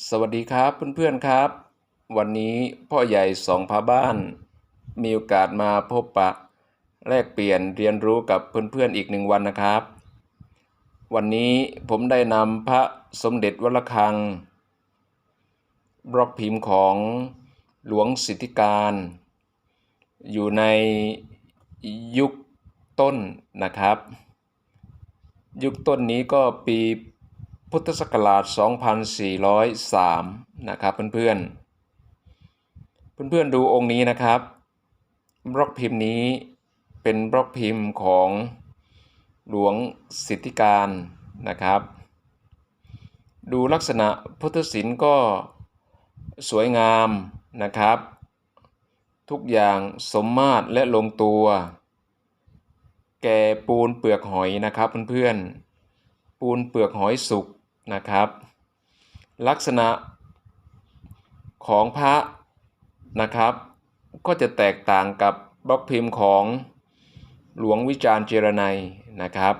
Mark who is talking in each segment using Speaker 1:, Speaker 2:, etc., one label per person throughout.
Speaker 1: สวัสดีครับเพื่อนๆครับ วันนี้พ่อใหญ่สองพาบ้าน มีโอกาสมาพบปะ แลกเปลี่ยนเรียนรู้กับเพื่อนๆอีกหนึ่งวันนะครับ วันนี้ผมได้นำพระสมเด็จวัดระฆัง บล็อกพิมพ์ของหลวงสิทธิการ อยู่ในยุคต้นนะครับ ยุคต้นนี้ก็ปี พุทธศักราช 2403 นะครับเพื่อนๆ เพื่อนๆดูองค์นี้นะครับ บล็อกพิมพ์นี้เป็นบล็อกพิมพ์ของหลวงสิทธิการนะครับ ดูลักษณะพุทธศิลป์ก็สวยงามนะครับ ทุกอย่างสมมาตรและลงตัว แก่ปูนเปลือกหอยนะครับเพื่อนๆปูนเปลือกหอยสุก นะครับ ลักษณะของพระนะครับ ก็จะแตกต่างกับบล็อกพิมพ์ของหลวงวิจารณ์เจรไนนะครับ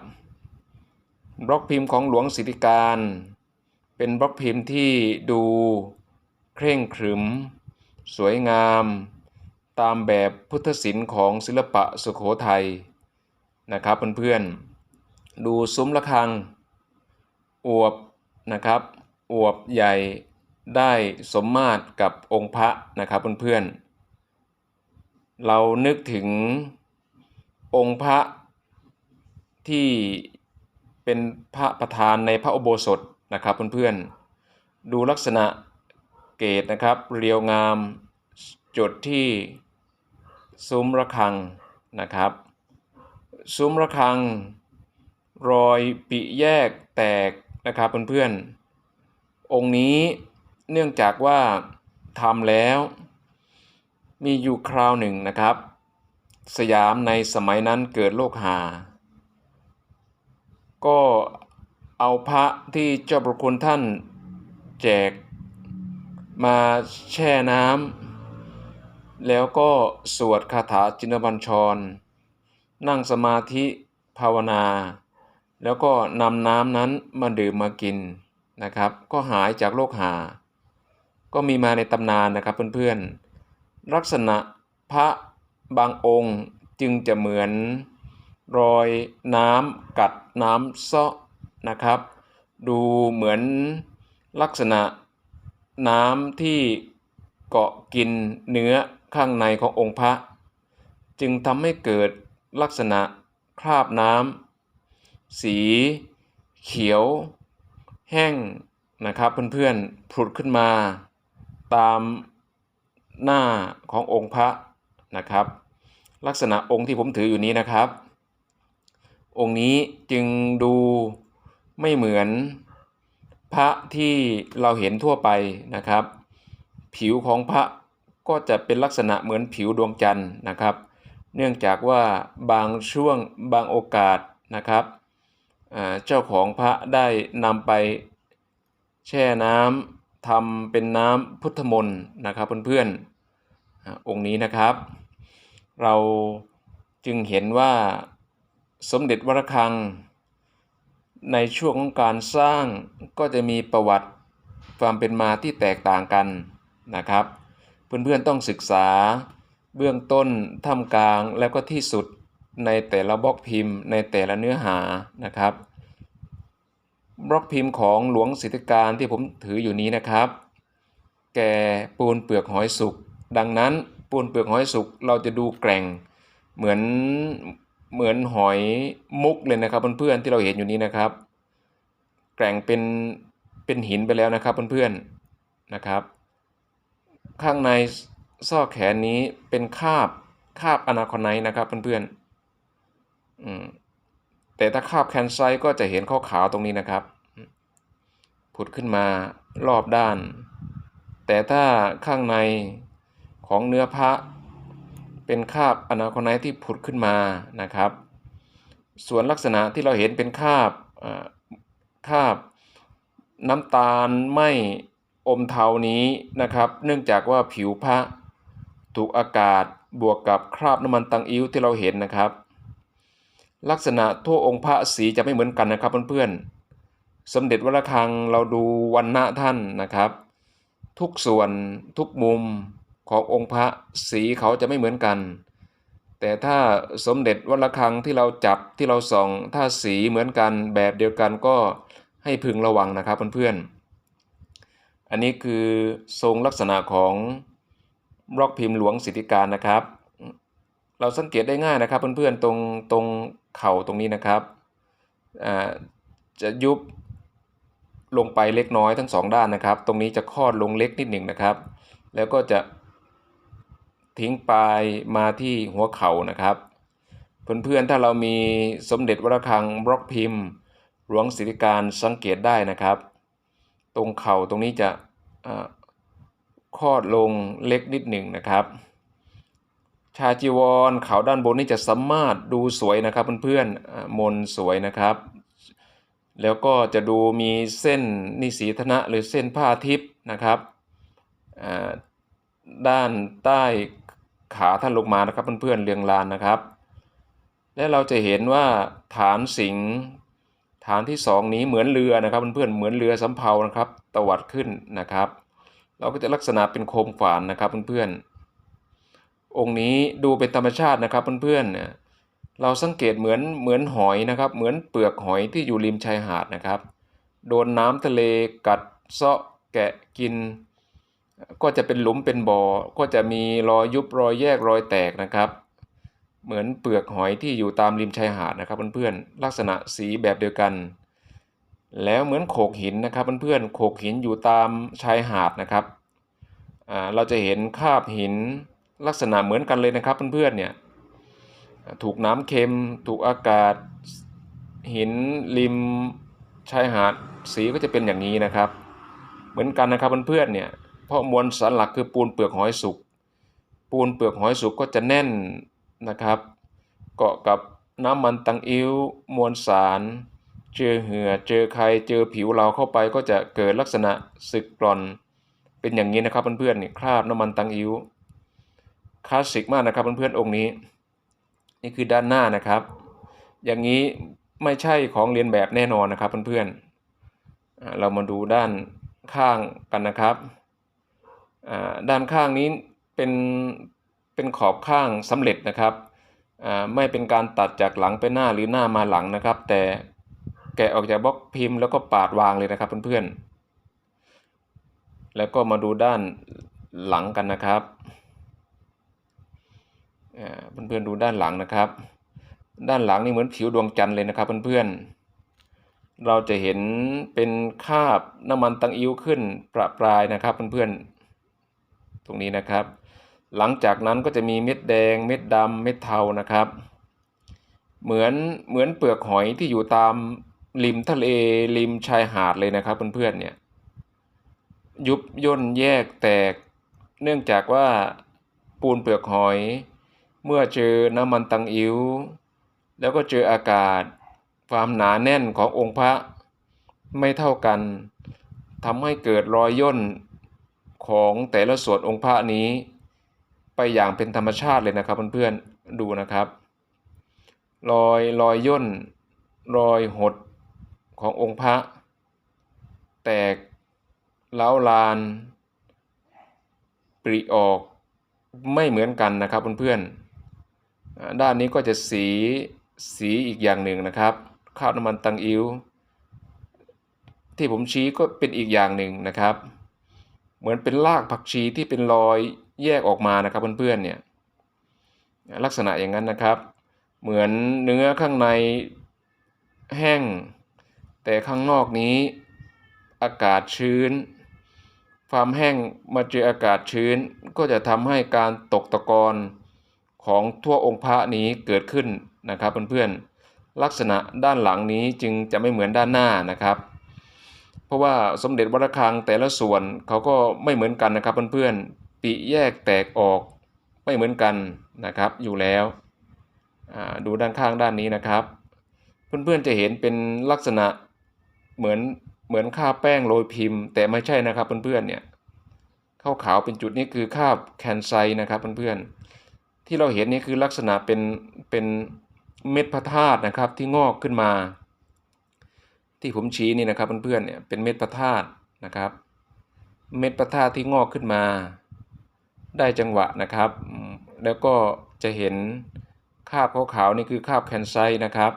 Speaker 1: บล็อกพิมพ์ของหลวงสิทธิการ เป็นบล็อกพิมพ์ที่ดูเคร่งขรึม สวยงาม ตามแบบพุทธศิลป์ของศิลปะสุโขทัยนะครับเพื่อนๆดูซุ้มระฆัง อวบ นะครับอวบใหญ่ได้สมมาตรกับองค์พระนะครับเพื่อนๆ เรานึกถึงองค์พระที่เป็นพระประธานในพระอุโบสถนะครับเพื่อนๆ ดูลักษณะเกตนะครับเรียวงามจุดที่ซุ้มระฆังนะครับ ซุ้มระฆัง รอยปิแยกแตก นะครับเพื่อนๆ องค์นี้เนื่องจากว่าทำแล้ว มีอยู่คราวหนึ่งนะครับ สยามในสมัยนั้นเกิดโรคหา ก็เอาพระที่เจ้าประคุณท่านแจกมาแช่น้ำแล้วก็สวดคาถาจินบัญชร นั่งสมาธิภาวนา แล้วก็นำน้ำนั้นมาดื่มมากินนะครับ ก็หายจากโรคหา ก็มีมาในตำนานนะครับเพื่อนๆ ลักษณะพระบางองค์จึงจะเหมือนรอยน้ำกัดน้ำเซาะนะครับ ดูเหมือนลักษณะน้ำที่เกาะกินเนื้อข้างในขององค์พระ จึงทำให้เกิดลักษณะคราบน้ำ สีเขียว แห้งนะครับเพื่อนๆผุดขึ้นมาตามหน้าขององค์พระนะครับ ลักษณะองค์ที่ผมถืออยู่นี้นะครับ องค์นี้จึงดูไม่เหมือนพระที่เราเห็นทั่วไปนะครับ ผิวของพระก็จะเป็นลักษณะเหมือนผิวดวงจันทร์นะครับ เนื่องจากว่าบางช่วงบางโอกาสนะครับ เจ้าของพระได้นำไปแช่น้ำทำเป็นน้ำพุทธมนต์นะครับเพื่อนๆองค์นี้นะครับ เราจึงเห็นว่าสมเด็จวรคัง ในช่วงของการสร้างก็จะมีประวัติความเป็นมาที่แตกต่างกันนะครับ เพื่อนๆต้องศึกษาเบื้องต้นท่ามกลางแล้วก็ที่สุด ในแต่ละบล็อกพิมพ์ ในแต่ละเนื้อหานะครับ บล็อกพิมพ์ของหลวงสิทธิการที่ผมถืออยู่นี้นะครับ แก่ปูนเปลือกหอยสุก ดังนั้นปูนเปลือกหอยสุกเราจะดูแกร่งเหมือนเหมือนหอยมุกเลยนะครับเพื่อนๆที่เราเห็นอยู่นี้นะครับ แกร่งเป็นเป็นหินไปแล้วนะครับเพื่อนๆนะครับ ข้างในซอกแขนนี้เป็นคาบคาบอนาคอนไนนะครับเพื่อนๆอืม แต่ถ้าคาบแคนไซก็จะเห็นข้อขาวตรงนี้นะครับ ผุดขึ้นมารอบด้าน แต่ถ้าข้างในของเนื้อพระเป็นคาบอนาคอนไนที่ผุดขึ้นมานะครับ ส่วนลักษณะที่เราเห็นเป็นคาบคาบน้ำตาลไม่อมเทานี้นะครับ เนื่องจากว่าผิวพระถูกอากาศบวกกับคราบน้ำมันตังอิ้วที่เราเห็นนะครับ ลักษณะทั่วองค์พระสีจะไม่เหมือนกันนะครับเพื่อนๆ สมเด็จวัดระฆังเราดูวันณะท่านนะครับ ทุกส่วนทุกมุมขององค์พระสีเขาจะไม่เหมือนกัน แต่ถ้าสมเด็จวัดระฆังที่เราจับที่เราส่องถ้าสีเหมือนกันแบบเดียวกันก็ให้พึงระวังนะครับเพื่อนๆ อันนี้คือทรงลักษณะของบล็อกพิมพ์หลวงสิทธิการนะครับ เราสังเกตได้ง่ายนะครับ เพื่อนๆตรงตรงเข่าตรงนี้นะครับจะยุบลงไปเล็กน้อยทั้งสองด้านนะครับ ตรงนี้จะคลอดลงเล็กนิดหนึ่งนะครับ แล้วก็จะทิ้งปลายมาที่หัวเข่านะครับ เพื่อนๆถ้าเรามีสมเด็จวรคังบล็อกพิมพ์หลวงศิริการสังเกตได้นะครับ ตรงเข่าตรงนี้จะคลอดลงเล็กนิดหนึ่งนะครับ ชาจีวรเขาด้านบนนี่จะสามารถดูสวยนะครับเพื่อนๆมนสวยนะครับ แล้วก็จะดูมีเส้นนิสีธนะหรือเส้นผ้าทิพย์นะครับด้านใต้ขาท่านลงมานะครับเพื่อนๆเรียงรานนะครับ และเราจะเห็นว่าฐานสิงฐานที่สองนี้เหมือนเรือนะครับเพื่อนๆเหมือนเรือสำเภานะครับ ตวัดขึ้นนะครับ เราก็จะลักษณะเป็นโคมฝานนะครับเพื่อนๆ องค์นี้ดูเป็นธรรมชาตินะครับเพื่อนๆเนี่ยเราสังเกตเหมือนเหมือนหอยนะครับ เหมือนเปลือกหอยที่อยู่ริมชายหาดนะครับ โดนน้ำทะเลกัดเซาะแกะกิน ก็จะเป็นหลุมเป็นบ่อ ก็จะมีรอยยุบรอยแยกรอยแตกนะครับ เหมือนเปลือกหอยที่อยู่ตามริมชายหาดนะครับเพื่อนๆลักษณะสีแบบเดียวกัน แล้วเหมือนโขกหินนะครับเพื่อนๆโขกหินอยู่ตามชายหาดนะครับเราจะเห็นคาบหิน ลักษณะเหมือนกันเลยนะครับเพื่อนๆเนี่ยถูกน้ำเค็ม ถูกอากาศ หินริมชายหาดสีก็จะเป็นอย่างนี้นะครับ เหมือนกันนะครับเพื่อนๆเนี่ยเพราะมวลสารหลักคือปูนเปลือกหอยสุกปูนเปลือกหอยสุกก็จะแน่นนะครับ เกาะกับน้ำมันตังอิ้วมวลสาร เจอเหือเจอใครเจอผิวเราเข้าไปก็จะเกิดลักษณะสึกกร่อน เป็นอย่างนี้นะครับเพื่อนๆเนี่ยคราบน้ำมันตังอิ้ว คลาสสิกมากนะครับเพื่อนๆองค์นี้ นี่คือด้านหน้านะครับ อย่างนี้ไม่ใช่ของเรียนแบบแน่นอนนะครับเพื่อนๆเรามาดูด้านข้างกันนะครับด้านข้างนี้เป็นเป็นขอบข้างสำเร็จนะครับไม่เป็นการตัดจากหลังไปหน้าหรือหน้ามาหลังนะครับ แต่แกะออกจากบล็อกพิมพ์แล้วก็ปาดวางเลยนะครับเพื่อนๆแล้วก็มาดูด้านหลังกันนะครับ เพื่อนๆดูด้านหลังนะครับ ด้านหลังนี่เหมือนผิวดวงจันทร์เลยนะครับเพื่อนๆ เราจะเห็นเป็นคาบน้ำมันตังอิ้วขึ้นประปรายนะครับเพื่อนๆ ตรงนี้นะครับ หลังจากนั้นก็จะมีเม็ดแดง เม็ดดำเม็ดเทานะครับ เหมือนเหมือนเปลือกหอยที่อยู่ตามริมทะเลริมชายหาดเลยนะครับเพื่อนๆเนี่ยยุบย่นแยกแตก เนื่องจากว่าปูนเปลือกหอย เมื่อเจอน้ำมันตังอิ๋วแล้วก็เจออากาศ ความหนาแน่นขององค์พระไม่เท่ากันทำให้เกิดรอยย่นของแต่ละส่วนองค์พระนี้ ไปอย่างเป็นธรรมชาติเลยนะครับเพื่อนๆดูนะครับ รอยรอยย่น รอยหดขององค์พระ แตกเล้าลาน ปริออกไม่เหมือนกันนะครับเพื่อนๆ ด้านนี้ก็จะสีสีอีกอย่างหนึ่งนะครับข้าวน้ำมันตังอิวที่ผมชี้ก็เป็นอีกอย่างหนึ่งนะครับ เหมือนเป็นรากผักชีที่เป็นรอยแยกออกมานะครับเพื่อนๆเนี่ยลักษณะอย่างนั้นนะครับ เหมือนเนื้อข้างในแห้ง แต่ข้างนอกนี้อากาศชื้น ความแห้งมาเจออากาศชื้นก็จะทำให้การตกตะกอน ของทั่วองค์พระนี้เกิดขึ้นนะครับเพื่อนๆลักษณะด้านหลังนี้จึงจะไม่เหมือนด้านหน้านะครับ เพราะว่าสมเด็จวัดระฆังแต่ละส่วนเขาก็ไม่เหมือนกันนะครับเพื่อนๆปีแยกแตกออกไม่เหมือนกันนะครับอยู่แล้วดูด้านข้างด้านนี้นะครับ เพื่อนๆจะเห็นเป็นลักษณะเหมือนเหมือนข้าแป้งโรยพิมพ์ แต่ไม่ใช่นะครับเพื่อนๆเนี่ยข้าวขาวเป็นจุดนี้คือข้าแคนไซนะครับเพื่อนๆ ที่เราเห็นนี่คือลักษณะเป็นเป็นเม็ดพระธาตุนะครับที่งอกขึ้นมา ที่ผมชี้นี่นะครับเพื่อนๆเนี่ยเป็นเม็ดพระธาตุนะครับ เม็ดพระธาตุที่งอกขึ้นมา ได้จังหวะนะครับ แล้วก็จะเห็นคาบขาวๆนี่คือคาบแคนไซนะครับ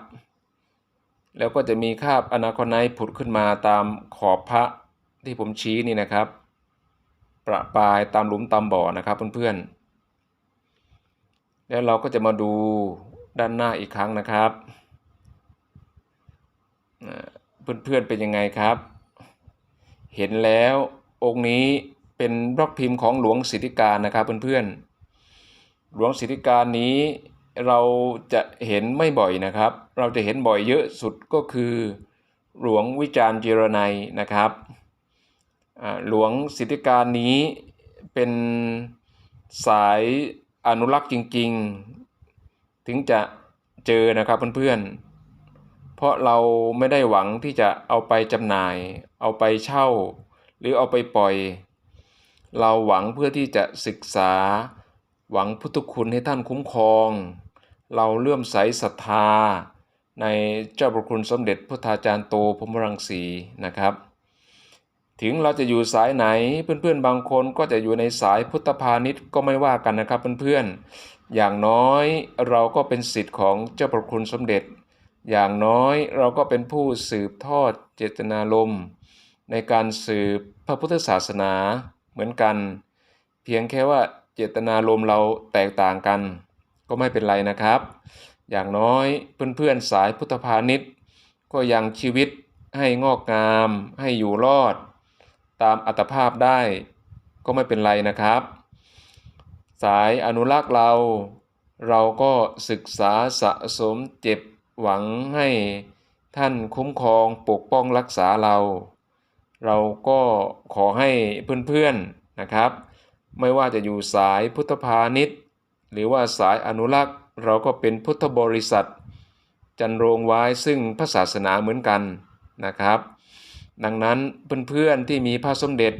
Speaker 1: แล้วก็จะมีคาบอนาคอนไนท์ผุดขึ้นมาตามขอบพระที่ผมชี้นี่นะครับ ประปายตามหลุมตามบ่อนะครับเพื่อนๆ แล้วเราก็จะมาดูด้านหน้าอีกครั้งนะครับอ่าเพื่อนๆเป็นยังไงครับ เห็นแล้วองค์นี้เป็นบล็อกพิมพ์ของหลวงสิทธิการนะครับเพื่อนๆ หลวงสิทธิการนี้เราจะเห็นไม่บ่อยนะครับ เราจะเห็นบ่อยเยอะสุดก็คือหลวงวิจารณ์เจรไนยนะครับ หลวงสิทธิการนี้เป็นสาย อนุรักษ์จริง ๆ ถึงจะเจอนะครับเพื่อนๆ เพราะเราไม่ได้หวังที่จะเอาไปจำหน่าย เอาไปเช่า หรือเอาไปปล่อย เราหวังเพื่อที่จะศึกษา หวังพุทธคุณให้ท่านคุ้มครอง เราเลื่อมใสศรัทธา ในเจ้าประคุณสมเด็จพุทธาจารย์โตพรมรังสีนะครับ ถึงเราจะอยู่สายไหนเพื่อนๆบางคนก็จะอยู่ในสายพุทธพาณิชย์ก็ไม่ว่ากันนะครับเพื่อนๆ อย่างน้อยเราก็เป็นสิทธิ์ของเจ้าประคุณสมเด็จ อย่างน้อยเราก็เป็นผู้สืบทอดเจตนารมณ์ในการสืบพระพุทธศาสนาเหมือนกัน เพียงแค่ว่าเจตนารมณ์เราแตกต่างกัน ก็ไม่เป็นไรนะครับ อย่างน้อยเพื่อนๆสายพุทธพาณิชย์ ก็ยังชีวิตให้งอกงามให้อยู่รอด ตามอัตภาพได้ก็ไม่เป็นไรนะครับ สายอนุรักษ์เรา เราก็ศึกษาสะสมเจ็บหวังให้ท่านคุ้มครองปกป้องรักษาเรา เราก็ขอให้เพื่อนๆนะครับ ไม่ว่าจะอยู่สายพุทธพาณิชย์หรือว่าสายอนุรักษ์เราก็เป็นพุทธบริษัท จันโรงไว้ซึ่งพระศาสนาเหมือนกันนะครับ ดังนั้นเพื่อนๆที่มีพระสมเด็จ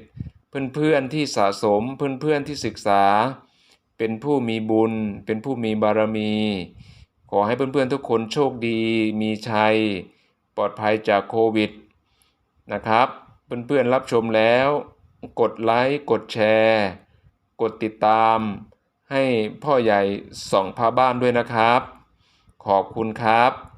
Speaker 1: เพื่อนๆที่สะสมเพื่อนๆที่ศึกษา เป็นผู้มีบุญ เป็นผู้มีบารมี ขอให้เพื่อนๆทุกคนโชคดี มีชัย ปลอดภัยจากโควิดนะครับ เพื่อนๆรับชมแล้ว กดไลค์ กดแชร์ กดติดตาม ให้พ่อใหญ่ส่องพาบ้านด้วยนะครับ ขอบคุณครับ